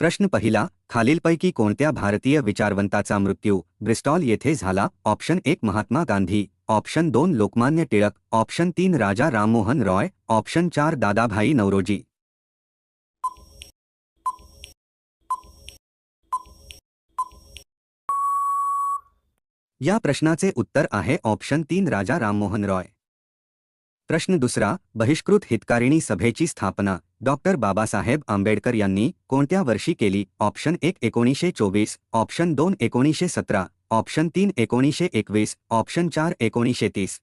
प्रश्न पहिला खालीलपैकी कोणत्या भारतीय विचारवंताचा मृत्यू ब्रिस्टॉल येथे झाला? ऑप्शन एक महात्मा गांधी. ऑप्शन दोन लोकमान्य टिळक. ऑप्शन तीन राजा राममोहन रॉय. ऑप्शन चार दादाभाई नवरोजी या प्रश्नाचे उत्तर आहे ऑप्शन तीन राजा राममोहन रॉय. प्रश्न दुसरा बहिष्कृत हितकारिणी सभेची स्थापना. डॉक्टर बाबासाहेब आंबेडकर यांनी कोणत्या वर्षी केली? ऑप्शन एक एकोणीसशे चोवीस ऑप्शन दोन एकोणीसशे सतरा ऑप्शन तीन एकोणीसशे एकवीस ऑप्शन चार एकोणीसशे तीस.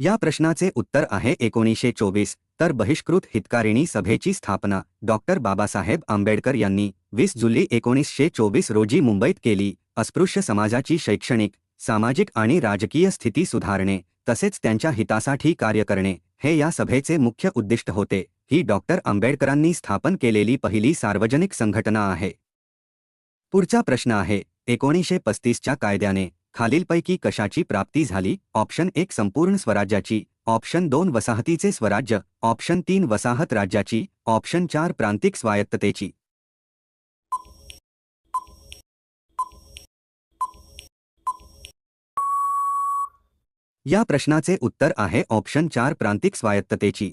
या प्रश्नाचे उत्तर आहे एकोणीसशे चोवीस. तर बहिष्कृत हितकारिणी सभेची स्थापना डॉक्टर बाबासाहेब आंबेडकर यांनी वीस जुलै एकोणीसशे चोवीस रोजी मुंबईत केली. अस्पृश्य समाजाची शैक्षणिक सामाजिक आणि राजकीय स्थिती सुधारणे तसेच त्यांच्या हितासाठी कार्य करणे हे या सभेचे मुख्य उद्दिष्ट होते. ही डॉक्टर आंबेडकरांनी स्थापन केलेली पहिली सार्वजनिक संघटना आहे. पुढचा प्रश्न आहे एकोणीसशे पस्तीसच्या कायद्याने खालीलपैकी कशाची प्राप्ती झाली? ऑप्शन एक संपूर्ण स्वराज्याची. ऑप्शन दोन वसाहतीचे स्वराज्य ऑप्शन तीन वसाहत राज्याची ऑप्शन चार प्रांतिक स्वायत्ततेची. या प्रश्नाचे उत्तर आहे ऑप्शन चार प्रांतिक स्वायत्ततेची.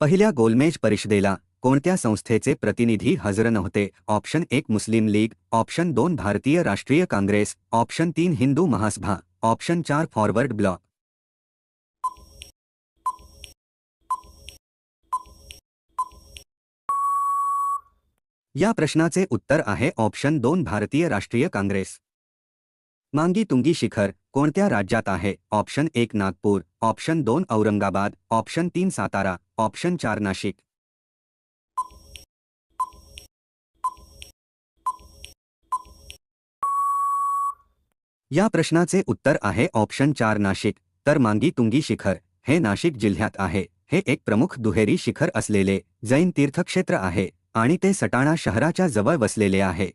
पहिल्या गोलमेज परिषदेला कोणत्या संस्थेचे प्रतिनिधी हजर नव्हते? ऑप्शन एक मुस्लिम लीग ऑप्शन दोन भारतीय राष्ट्रीय काँग्रेस ऑप्शन तीन हिंदू महासभा ऑप्शन चार फॉरवर्ड ब्लॉक. या प्रश्नाचे उत्तर आहे ऑप्शन दोन भारतीय राष्ट्रीय काँग्रेस. मांगी तुंगी शिखर कोणत्या राज्यात आहे? ऑप्शन एक नागपूर ऑप्शन दोन औरंगाबाद ऑप्शन तीन सातारा ऑप्शन चार नाशिक. या प्रश्नाचे उत्तर आहे ऑप्शन चार नाशिक तर मांगी तुंगी शिखर हे नाशिक जिल्ह्यात आहे हे एक प्रमुख दुहेरी शिखर असलेले जैन तीर्थक्षेत्र आहे. आणि ते सटाणा शहराच्या जवळ वसलेले आहे.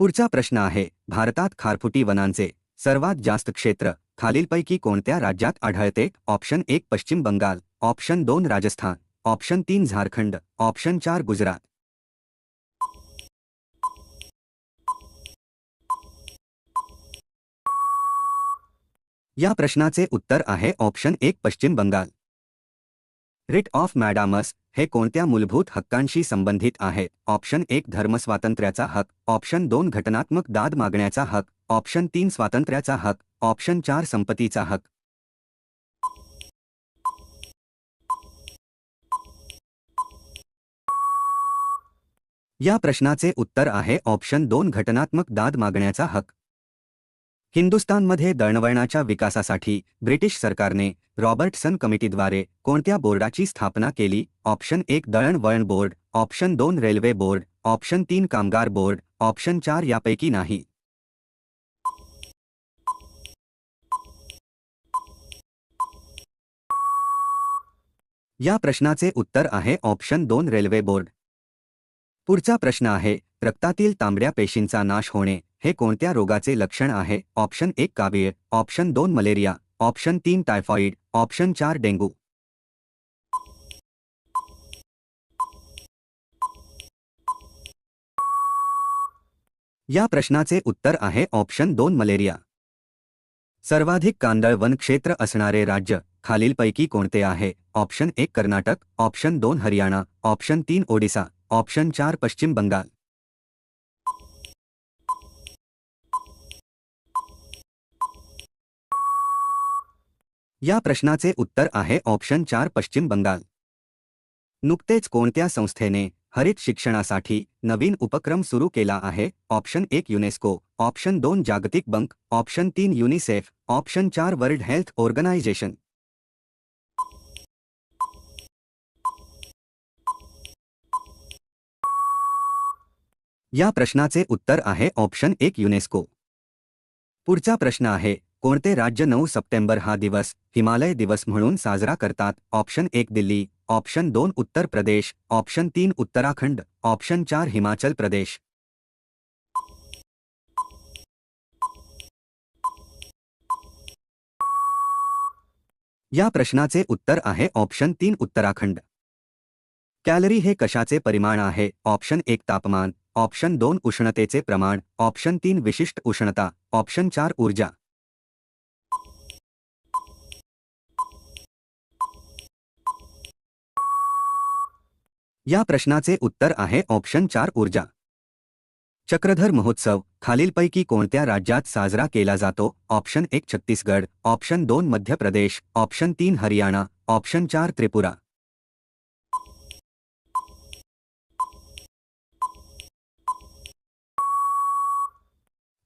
पुढचा प्रश्न आहे भारतात खारफुटी वनांचे सर्वात जास्त क्षेत्र खालीलपैकी कोणत्या राज्यात आढळते? ऑप्शन एक पश्चिम बंगाल ऑप्शन दोन राजस्थान ऑप्शन तीन झारखंड ऑप्शन चार गुजरात. या प्रश्नाचे उत्तर आहे ऑप्शन एक पश्चिम बंगाल. रिट ऑफ मॅडामस हे कोणत्या मूलभूत हक्कांशी संबंधित आहे? ऑप्शन एक धर्मस्वातंत्र्याचा हक ऑप्शन दोन घटनात्मक दाद मागण्याचा हक ऑप्शन तीन स्वातंत्र्याचा हक ऑप्शन चार संपत्तीचा हक या प्रश्नाचे उत्तर आहे. ऑप्शन दोन घटनात्मक दाद मागण्याचा हक हिंदुस्तानमध्ये दळणवळणाच्या विकासासाठी ब्रिटिश सरकारने रॉबर्टसन कमिटीद्वारे कोणत्या बोर्डाची स्थापना केली? ऑप्शन एक दळणवळण बोर्ड. ऑप्शन दोन रेल्वे बोर्ड. ऑप्शन तीन कामगार बोर्ड. ऑप्शन चार यापैकी नाही. या प्रश्नाचे उत्तर आहे ऑप्शन दोन रेल्वे बोर्ड. पुढचा प्रश्न आहे रक्तातील तांबड्या पेशींचा नाश होणे. हे कोणत्या रोगाचे लक्षण आहे? ऑप्शन एक कावीळ, ऑप्शन दोन मलेरिया, ऑप्शन तीन टायफॉइड, ऑप्शन चार डेंगू. या प्रश्नाचे उत्तर आहे ऑप्शन दोन मलेरिया. सर्वाधिक कांदळ वन क्षेत्र असणारे राज्य, खालीलपैकी कोणते आहे? ऑप्शन एक कर्नाटक, ऑप्शन दोन हरियाणा, ऑप्शन तीन ओडिसा, ऑप्शन चार पश्चिम बंगाल. या प्रश्नाचे उत्तर आहे ऑप्शन चार, पश्चिम बंगाल. नुकतेच कोणत्या संस्थेने हरित शिक्षणासाठी नवीन उपक्रम सुरू केला आहे? ऑप्शन एक, युनेस्को. ऑप्शन दोन, जागतिक बँक. ऑप्शन तीन, युनिसेफ. ऑप्शन चार, वर्ल्ड हेल्थ ऑर्गनायझेशन. या प्रश्नाचे उत्तर आहे ऑप्शन एक, युनेस्को. पुढचा प्रश्न आहे कोणते राज्य नऊ सप्टेंबर हा दिवस हिमालय दिवस म्हणून साजरा करतात? ऑप्शन एक दिल्ली ऑप्शन दोन उत्तर प्रदेश ऑप्शन तीन उत्तराखंड ऑप्शन चार हिमाचल प्रदेश. या प्रश्नाचे उत्तर आहे ऑप्शन तीन उत्तराखंड. कॅलरी हे कशाचे परिमाण आहे? ऑप्शन एक तापमान ऑप्शन दोन उष्णतेचे प्रमाण ऑप्शन तीन विशिष्ट उष्णता ऑप्शन चार ऊर्जा. या प्रश्नाचे उत्तर आहे ऑप्शन चार ऊर्जा. चक्रधर महोत्सव, खालीलपैकी कोणत्या राज्यात साजरा केला जातो? ऑप्शन एक छत्तीसगड, ऑप्शन दोन मध्य प्रदेश, ऑप्शन तीन हरियाणा, ऑप्शन चार त्रिपुरा.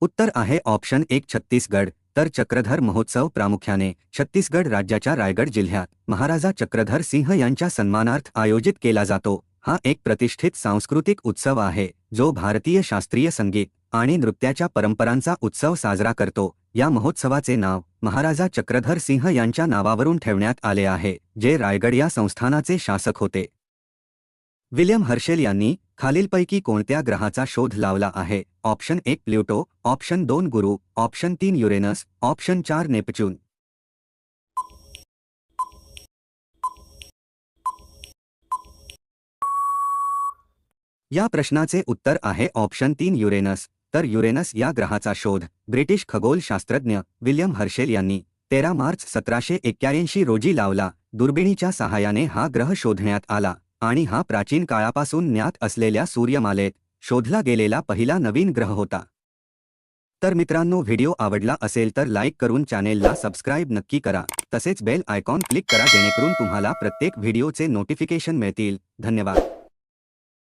उत्तर आहे ऑप्शन एक छत्तीसगड, तर चक्रधर महोत्सव प्रामुख्याने छत्तीसगड राज्याच्या रायगड जिल्ह्यात. महाराजा चक्रधर सिंह यांच्या सन्मानार्थ आयोजित केला जातो. हा एक प्रतिष्ठित सांस्कृतिक उत्सव आहे जो भारतीय शास्त्रीय संगीत आणि नृत्याच्या परंपरांचा उत्सव साजरा करतो. या महोत्सवाचे नाव महाराजा चक्रधर सिंह यांच्या नावावरून ठेवण्यात आले आहे जे रायगड या संस्थानाचे शासक होते. विल्यम हर्शेल यांनी खालीलपैकी कोणत्या ग्रहाचा शोध लावला आहे? ऑप्शन एक प्ल्युटो ऑप्शन दोन गुरु ऑप्शन तीन युरेनस ऑप्शन चार नेपच्यून. या प्रश्नाचे उत्तर आहे ऑप्शन तीन युरेनस. तर युरेनस या ग्रहाचा शोध ब्रिटिश खगोलशास्त्रज्ञ विल्यम हर्शेल यांनी तेरा मार्च सतराशे एक्क्याऐंशी रोजी लावला. दुर्बिणीच्या सहाय्याने हा ग्रह शोधण्यात आला आणि हा प्राचीन काळापासून ज्ञात असलेल्या सूर्यमालेत शोधला गेलेला पहिला नवीन ग्रह होता. तर मित्रांनो व्हिडिओ आवडला असेल तर लाईक करून चॅनेलला सबस्क्राईब नक्की करा. तसेच बेल आयकॉन क्लिक करा जेणेकरून तुम्हाला प्रत्येक व्हिडिओचे नोटिफिकेशन मिळतील. धन्यवाद.